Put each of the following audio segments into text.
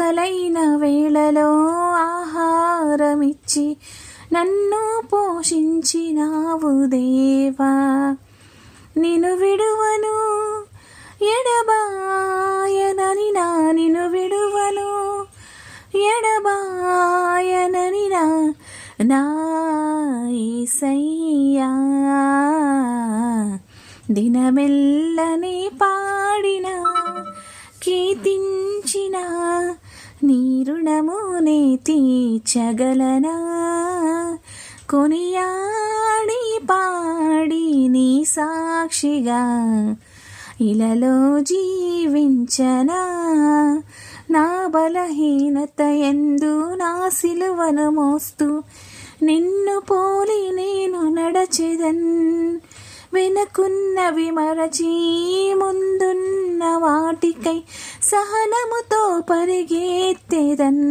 ఆకలైన వేళలో ఆహారమిచ్చి నన్ను పోషించినావు దేవా. నిను విడువను ఎడబాయనని నా నిను విడువను ఎడబాయనని నా నా దినమెల్లని పాడిన కీర్తించ నీ రుణమునే తీర్చగలనా కొనియాడి పాడి నీ సాక్షిగా ఇలలో జీవించనా? నా బలహీనత ఎందు నా సిలువను మోస్తూ నిన్ను పోలి నేను నడచెదన్. వెనుకున్నవి మరచి ముందున్న వాటికై సహనముతో పరిగెత్తెదన్.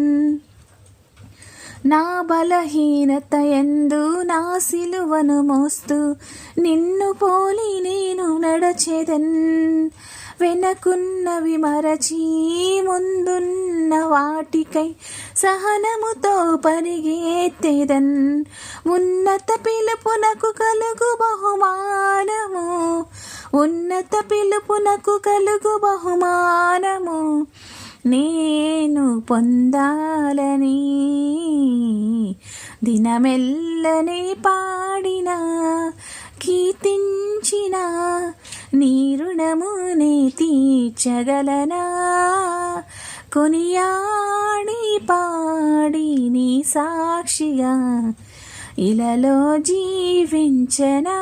నా బలహీనత ఎందు నా సిలువను మోస్తూ నిన్ను పోలి నేను నడచెదన్. వెనకున్నవి మరచి ముందున్న వాటికై సహనముతో పరిగెత్తెదన్. ఉన్నత పిలుపునకు కలుగు బహుమానము ఉన్నత పిలుపునకు కలుగు బహుమానము నేను పొందాలని. దినమెల్లని పాడిన కీర్తించిన నీ రుణమునే తీర్చగలనా? కొనియాడి పాడి నీ సాక్షిగా ఇలలో జీవించనా?